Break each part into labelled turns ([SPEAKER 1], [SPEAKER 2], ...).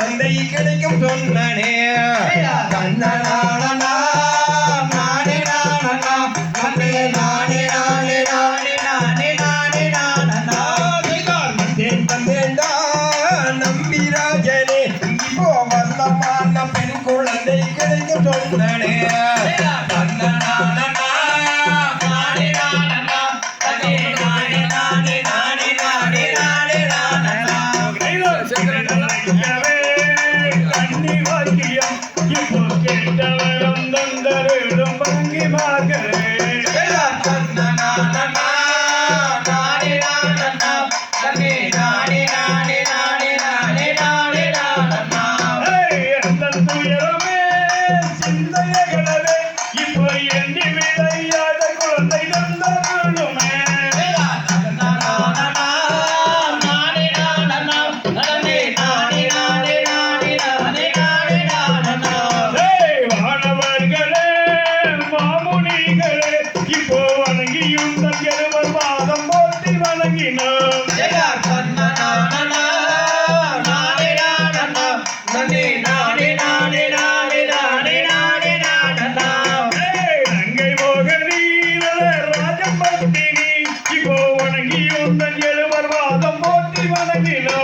[SPEAKER 1] குழந்தை கிடைக்கும் சொன்னனே.
[SPEAKER 2] கண்ணனான
[SPEAKER 1] நம்பி ராஜனே. இப்போ வந்தமான பெண் குழந்தை கிடைக்கும் சொன்னனே.
[SPEAKER 3] எழுவர் பாதம் போட்டி வணங்கினோம் நங்கை மோகனி ராஜம்பட்டினி இப்போ வணங்கியும் தன் எழுவர் வாதம் போட்டி வணங்கினோம்.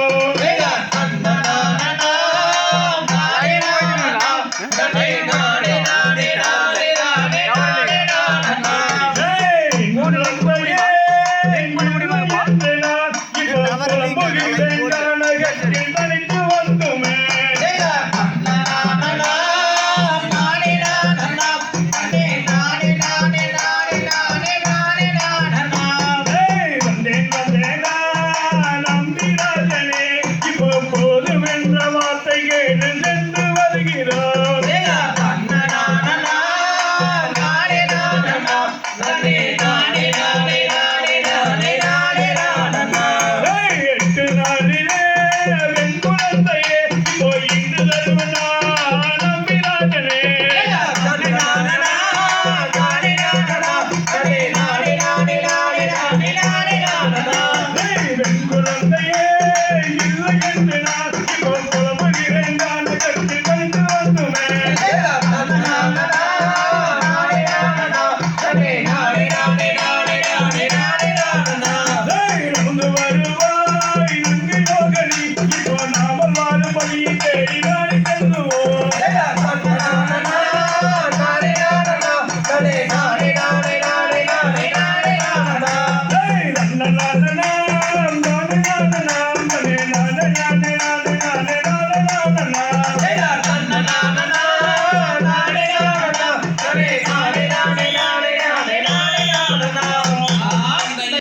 [SPEAKER 2] நாடே